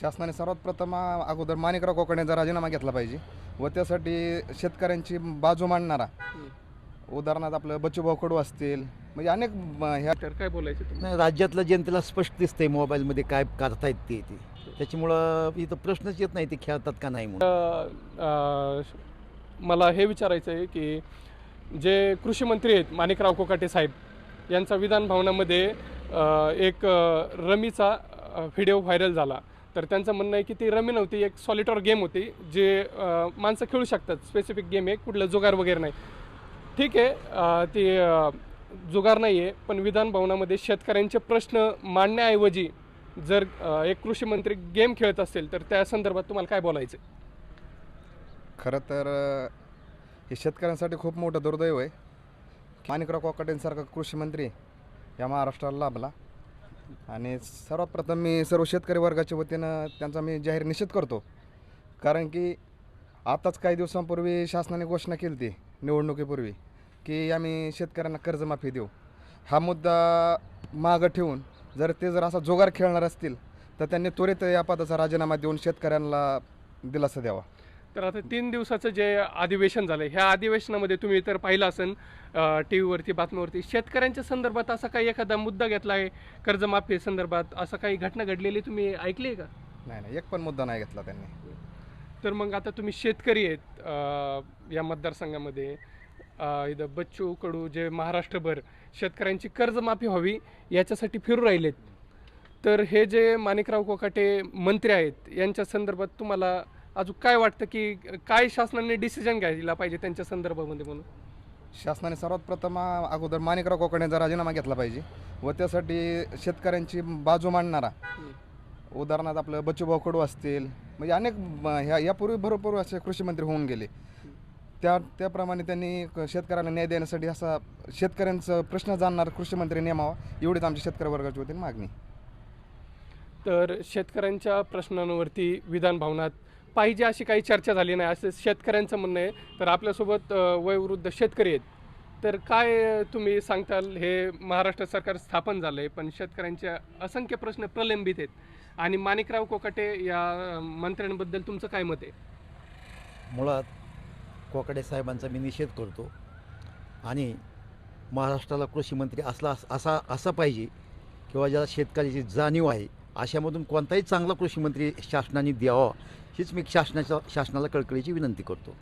शासनाने सर्वात प्रथम अगोदर माणिकराव कोकणेचा राजीनामा घेतला पाहिजे व त्यासाठी शेतकऱ्यांची बाजू मांडणारा. उदाहरणार्थ आपलं बच्चूभाऊ कडू असतील म्हणजे अनेक म, ह्या तर काय बोलायचं नाही राज्यातल्या जनतेला स्पष्ट दिसतंय मोबाईलमध्ये काय करतायत ते ते. त्याच्यामुळं इथं प्रश्नच येत नाही ते खेळतात का नाही म्हणून. अ, मला हे विचारायचं आहे की जे कृषी मंत्री आहेत माणिकराव कोकाटे साहेब यांचा विधान भवनामध्ये अ, एक अ, रमीचा अ, व्हिडिओ व्हायरल झाला. तर त्यांचं म्हणणं आहे की ती रमी नव्हती एक सॉलिटॉर गेम होती जे माणसं खेळू शकतात. स्पेसिफिक गेम आहे कुठलं जुगार वगैरे नाही. ठीक आहे ती जुगार नाही आहे पण विधान भवनामध्ये शेतकऱ्यांचे प्रश्न मांडण्याऐवजी जर एक कृषी मंत्री गेम खेळत असेल तर त्या संदर्भात तुम्हाला काय बोलायचं खरं तर हे शेतकऱ्यांसाठी खूप मोठं दुर्दैव आहे. माणिकराव कोकाटेंसारखा कृषी मंत्री या महाराष्ट्राला लाभला. आणि सर्वात प्रथम मी सर्व शेतकरी वर्गाच्या वतीनं त्यांचा मी जाहीर निषेध करतो. कारण की आताच काही दिवसांपूर्वी शासनाने घोषणा केली ती निवडणुकीपूर्वी की आम्ही शेतकऱ्यांना कर्जमाफी देऊ. हा मुद्दा मागं ठेवून जर ते जर असा जोगार खेळणार असतील तर त्यांनी त्वरित या पदाचा राजीनामा देऊन शेतकऱ्यांना दिलासा द्यावा. तर आता तीन दिवसाचं जे अधिवेशन झालं ह्या अधिवेशनामध्ये तुम्ही तर पाहिलं असेल टी व्हीवरती बातमीवरती शेतकऱ्यांच्या संदर्भात असा काही एखादा मुद्दा घेतला आहे कर्जमाफी संदर्भात असं काही घटना घडलेली तुम्ही ऐकली आहे का? नाही नाही. एक पण मुद्दा नाही घेतला त्यांनी. तर मग आता तुम्ही शेतकरी आहेत या मतदारसंघामध्ये. इथं बच्चू कडू जे महाराष्ट्रभर शेतकऱ्यांची कर्जमाफी व्हावी याच्यासाठी फिरू राहिलेत. तर हे जे माणिकराव कोकाटे मंत्री आहेत यांच्या संदर्भात तुम्हाला अजून काय वाटतं की काय शासनाने डिसिजन घ्यायला पाहिजे त्यांच्या संदर्भामध्ये म्हणून? शासनाने सर्वात प्रथम अगोदर माणिकराव कोकणेचा राजीनामा घेतला पाहिजे व त्यासाठी शेतकऱ्यांची बाजू मांडणारा उदाहरणार्थ आपलं बच्चूभाऊ कडू असतील म्हणजे अनेक ह्या यापूर्वी भरपूर असे कृषी मंत्री होऊन गेले. त्या त्याप्रमाणे त्यांनी शेतकऱ्यांना न्याय देण्यासाठी असा शेतकऱ्यांचं प्रश्न जाणणार कृषी मंत्री नेमावा एवढीच आमची शेतकरी वर्गाची वतीने मागणी. तर शेतकऱ्यांच्या प्रश्नांवरती विधान भवनात पाहिजे अशी काही चर्चा झाली नाही. असं शेतकऱ्यांचं म्हणणं आहे. तर आपल्यासोबत वयोवृद्ध शेतकरी आहेत. तर काय तुम्ही सांगताल? हे महाराष्ट्र सरकार स्थापन झालं आहे पण शेतकऱ्यांचे असंख्य प्रश्न प्रलंबित आहेत. आणि माणिकराव कोकाटे या मंत्र्यांबद्दल तुमचं काय मत आहे? मुळात कोकटे साहेबांचा मी निषेध करतो. आणि महाराष्ट्राला कृषी मंत्री असला असा असा पाहिजे किंवा ज्याला शेतकऱ्याची जाणीव आहे अशामधून कोणताही चांगला कृषीमंत्री शासनाने द्यावा हीच मी शासनाच्या शासनाला कळकळीची विनंती करतो.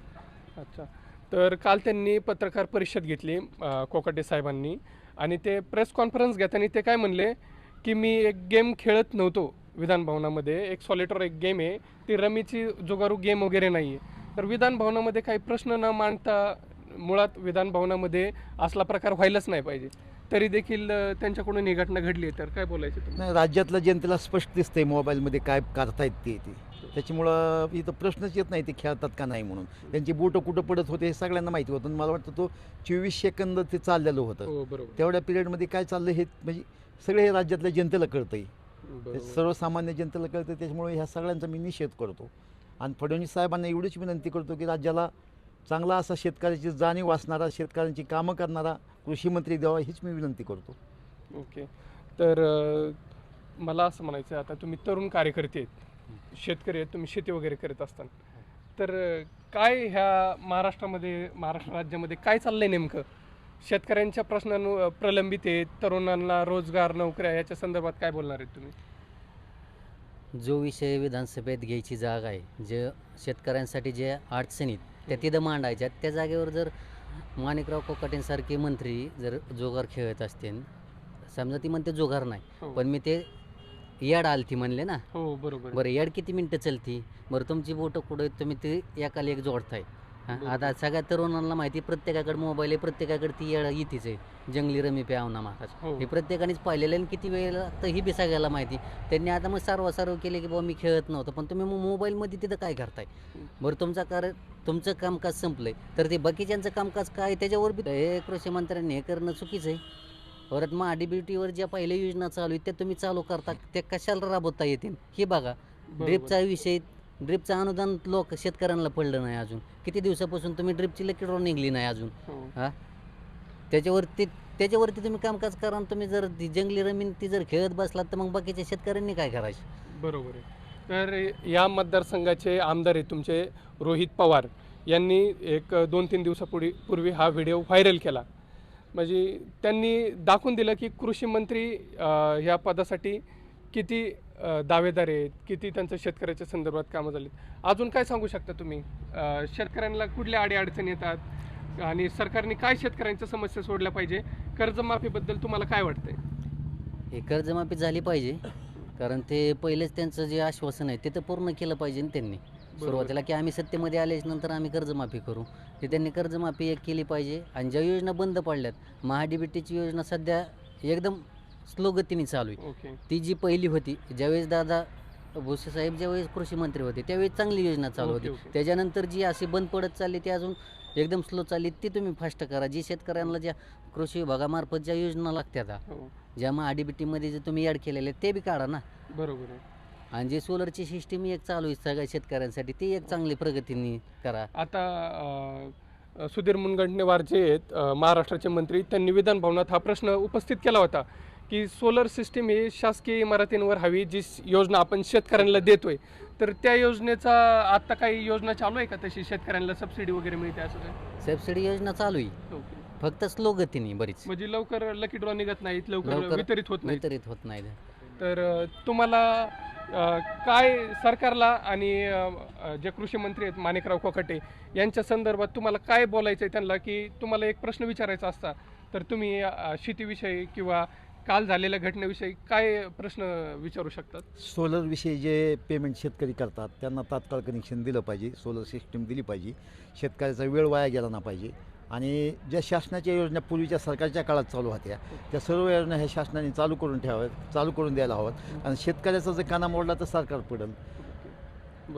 अच्छा. तर काल त्यांनी पत्रकार परिषद घेतली कोकाटे साहेबांनी. आणि ते प्रेस कॉन्फरन्स घेताना ते काय म्हणले की मी एक गेम खेळत नव्हतो विधान भवनामध्ये. एक सॉलिटर एक गेम आहे. ती रमीची जुगारू गेम वगैरे नाही आहे तर विधान भवनामध्ये काही प्रश्न न मांडता मुळात विधान भवनामध्ये असला प्रकार व्हायलाच नाही पाहिजे. तरी देखील त्यांच्याकडून ही घटना घडली आहे तर काय बोलायचं तुम्ही नाही राज्यातल्या जनतेला स्पष्ट दिसतंय मोबाईलमध्ये काय करतायत ते ते. त्याच्यामुळं इथं प्रश्नच येत नाही ते खेळतात का नाही म्हणून. त्यांची बोटं कुठं पडत होते हे सगळ्यांना माहिती होतं. मला वाटतं तो चोवीस सेकंद ते चाललेलं होतं. हो बरोबर. तेवढ्या पिरियडमध्ये काय चाललं हे म्हणजे सगळे हे राज्यातल्या जनतेला कळतंय. सर्वसामान्य जनतेला कळतं त्याच्यामुळे ह्या सगळ्यांचा मी निषेध करतो. आणि फडणवीस साहेबांना एवढीच विनंती करतो की राज्याला चांगला असा शेतकऱ्याची जाणीव असणारा शेतकऱ्यांची कामं करणारा कृषी मंत्री द्यावा हीच मी विनंती करतो. ओके. तर अ, मला असं म्हणायचं आहे आता तुम्ही तरुण कार्यकर्ते आहेत शेतकरी आहेत तुम्ही शेती वगैरे करत असताना. तर अ, काय ह्या महाराष्ट्रामध्ये महाराष्ट्र राज्यामध्ये काय चाललंय नेमकं? शेतकऱ्यांच्या प्रश्नांवर प्रलंबित आहेत तरुणांना रोजगार नोकऱ्या याच्या संदर्भात काय बोलणार आहेत तुम्ही? जो विषय विधानसभेत घ्यायची जागा आहे जे शेतकऱ्यांसाठी जे अडचणीत त्या तिथं मांडायच्या त्या जागेवर जर माणिकराव कोकाटेंसारखे मंत्री जर जोगार खेळत असतील समजा ती म्हणते जोगार नाही हो. पण मी ते याड आलती म्हणले ना. हो बरोबर. बरं याड किती मिनटं चलती? बरं तुमची बोटं कुठं तुम्ही ते एकाला एक जोडताय. हां. आता सगळ्या तरुणांना माहिती प्रत्येकाकडे मोबाईल आहे प्रत्येकाकडे ती येड येतीच आहे. जंगली रमी प्यावना महाराज. हो. हे प्रत्येकानेच पाहिलेलं आहे आणि किती वेळेला तर ही बी सगळ्याला माहिती त्यांनी आता मग सर्व सर्व केले की बाबा मी खेळत नव्हतं पण तुम्ही मग मोबाईलमध्ये तिथं काय करताय? बरं तुमचा कार्य तुमचं कामकाज संपलंय. तर ते बाकीच्यांचं कामकाज काय त्याच्यावर बी हे कृषी मंत्र्यांनी हे करणं चुकीचं आहे. परत मग डीबीटीवर ज्या पहिल्या योजना चालू आहेत त्या तुम्ही चालू करता त्या कशाला राबवता येतील? हे बघा. बरोबर. ड्रिपचा विषय ड्रिपचं अनुदान लोक शेतकऱ्यांना पडलं नाही अजून. किती दिवसापासून तुम्ही ड्रिपची लकीड निघली नाही अजून? हो. हा? त्याच्यावरती त्याच्यावरती तुम्ही कामकाज करा आणि तुम्ही जर ती जंगली रमीन ती जर खेळत बसलात तर मग बाकीच्या शेतकऱ्यांनी काय करायचं? बरोबर आहे. तर या मतदारसंघाचे आमदार आहेत तुमचे रोहित पवार. यांनी एक दोन तीन दिवसापूर्वी पूर्वी हा व्हिडिओ व्हायरल केला. म्हणजे त्यांनी दाखवून दिलं की कृषी मंत्री अ, ह्या पदासाठी किती दावेदार आहेत किती त्यांचं शेतकऱ्याच्या संदर्भात कामं झालीत. अजून काय सांगू शकता तुम्ही? शेतकऱ्यांना कुठल्या अडीअडचणी येतात? आणि सरकारने काय शेतकऱ्यांच्या समस्या सोडल्या पाहिजे? कर्जमाफीबद्दल तुम्हाला काय वाटतंय? हे कर्जमाफी झाली पाहिजे. कारण ते पहिलेच त्यांचं जे आश्वासन आहे ते तर पूर्ण केलं पाहिजे ना त्यांनी. सुरुवातीला की आम्ही सत्तेमध्ये आल्याच नंतर आम्ही कर्जमाफी करू. ते त्यांनी कर्जमाफी एक केली पाहिजे. आणि ज्या योजना बंद पडल्यात महाडीबीटीची योजना सध्या एकदम स्लो गतीने चालू आहे. ओके ती जी पहिली होती ज्यावेळेस दादा भुसे साहेब ज्यावेळेस कृषी मंत्री होते त्यावेळेस चांगली योजना चालू ओके, होती. ओके. त्याच्यानंतर जी अशी बंद पडत चालली ती अजून एकदम स्लो चालली ती तुम्ही फास्ट करा. जी शेतकऱ्यांना ज्या कृषी विभागामार्फत ज्या योजना लागतात हो ज्या मग आडीबीटीमध्ये जे तुम्ही ॲड केलेले ते बी काढा ना. बरोबर आहे. आणि जे सोलरची सिस्टीम एक चालू आहे सगळ्या शेतकऱ्यांसाठी ती एक चांगली प्रगतीने करा. आता अ, सुधीर मुनगंटीवार जे आहेत अ, महाराष्ट्राचे मंत्री त्यांनी विधान भवनात हा प्रश्न उपस्थित केला होता. की सोलर सिस्टीम ही शासकीय इमारतींवर हवी जी योजना आपण शेतकऱ्यांना देतोय. तर त्या योजनेचा आता काही योजना चालू आहे का तशी? शेतकऱ्यांना सबसिडी वगैरे मिळते असं काय? सबसिडी योजना चालू आहे. ओके. फक्त स्लो गतीने बरीच. म्हणजे लवकर लकी ड्रॉ निघत नाहीत लवकर लवकर वितरित होत नाहीत. वितरित होत नाही तर अ, तुम्हाला अ, काय सरकारला आणि अ, अ, जे कृषी मंत्री आहेत माणिकराव कोकाटे यांच्या संदर्भात तुम्हाला काय बोलायचं आहे त्यांना? की तुम्हाला एक प्रश्न विचारायचा असता तर तुम्ही अ, शेतीविषयी किंवा काल झालेल्या घटनेविषयी काय प्रश्न विचारू शकतात? सोलरविषयी जे पेमेंट शेतकरी करतात त्यांना तात्काळ कनेक्शन दिलं पाहिजे सोलर सिस्टीम दिली पाहिजे. शेतकऱ्याचा वेळ वाया गेला ना पाहिजे. आणि ज्या शासनाच्या योजना पूर्वीच्या सरकारच्या काळात चालू होत्या त्या सर्व योजना ह्या शासनाने चालू करून ठेवाव्यात चालू करून द्यायला हव्यात. आणि शेतकऱ्याचा जर काना मोडला तर सरकार पडेल.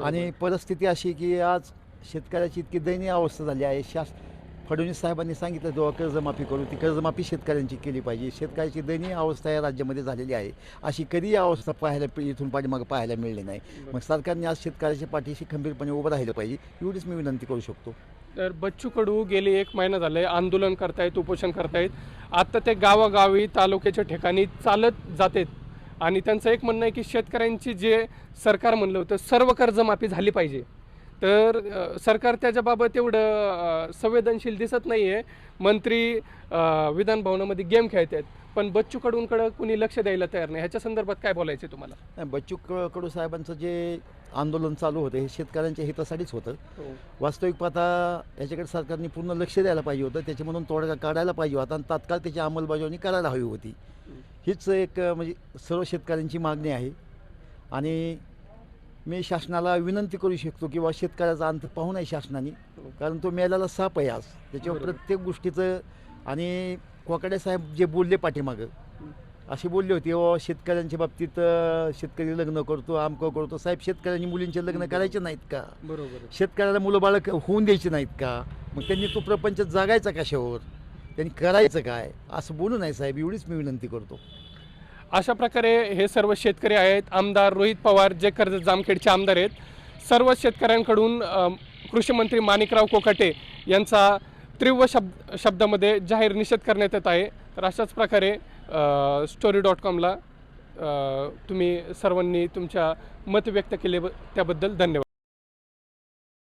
आणि परिस्थिती अशी की आज शेतकऱ्याची इतकी दयनीय अवस्था झाली आहे. शास फडणवीस साहेबांनी सांगितलं जेव्हा कर्जमाफी करू ती कर्जमाफी शेतकऱ्यांची केली पाहिजे. शेतकऱ्याची दयनीय अवस्था या राज्यामध्ये झालेली आहे. अशी कधीही अवस्था पाहायला इथून पाठीमागं पाहायला मिळली नाही. मग सरकारने आज शेतकऱ्याच्या पाठीशी खंबीरपणे उभं राहिलं पाहिजे. एवढीच मी विनंती करू शकतो. तर बच्चू कडू गेले एक महिना झाले आंदोलन करतायत उपोषण करतायत. आता ते गावागावी तालुक्याच्या ठिकाणी चालत जातात. आणि त्यांचं एक म्हणणं आहे की शेतकऱ्यांची जे सरकार म्हणलं होतं सर्व कर्जमाफी झाली पाहिजे. तर सरकार त्याच्याबाबत एवढं संवेदनशील दिसत नाही आहे मंत्री अ, विधान भवनामध्ये गेम खेळत आहेत पण बच्चू कडूंकडं कुणी लक्ष द्यायला तयार नाही. ह्याच्या संदर्भात काय बोलायचं आहे तुम्हाला? नाही, बच्चू कडू साहेबांचं जे आंदोलन चालू होतं हे शेतकऱ्यांच्या हितासाठीच होतं. वास्तविक पाहता याच्याकडे सरकारने पूर्ण लक्ष द्यायला पाहिजे होतं. त्याच्यामधून तोडगा काढायला पाहिजे होता आणि तात्काळ त्याची अंमलबजावणी करायला हवी होती. हीच एक म्हणजे सर्व शेतकऱ्यांची मागणी आहे. आणि मी शासनाला विनंती करू शकतो किंवा शेतकऱ्याचा अंत पाहू नये शासनाने. कारण तो मेल्याला साप आहे आज. त्याच्यावर. प्रत्येक गोष्टीचं आणि कोकाडे साहेब जे बोलले पाठीमागं असे बोलले होते ओ शेतकऱ्यांच्या बाबतीत शेतकरी लग्न करतो आमकं करतो. साहेब शेतकऱ्यांनी मुलींचे लग्न करायचे नाहीत का? बरोबर. शेतकऱ्याला मुलं बाळक होऊन द्यायची नाहीत का? मग त्यांनी तो प्रपंच जगायचा कशावर? त्यांनी करायचं काय? असं बोलू नाही साहेब एवढीच मी विनंती करतो. अशा प्रकारे हे सर्व शेतकरी आहेत. आमदार रोहित पवार जे कर्जत जामखेडचे आमदार आहेत. सर्व शेतकऱ्यांकडून कृषीमंत्री माणिकराव कोकाटे यांचा तीव्र शब्द शब्दामध्ये जाहीर निषेध करण्यात येत आहे. तर अशाच प्रकारे स्टोरी डॉट कॉमला तुम्ही सर्वांनी तुमच्या मत व्यक्त केले त्याबद्दल धन्यवाद.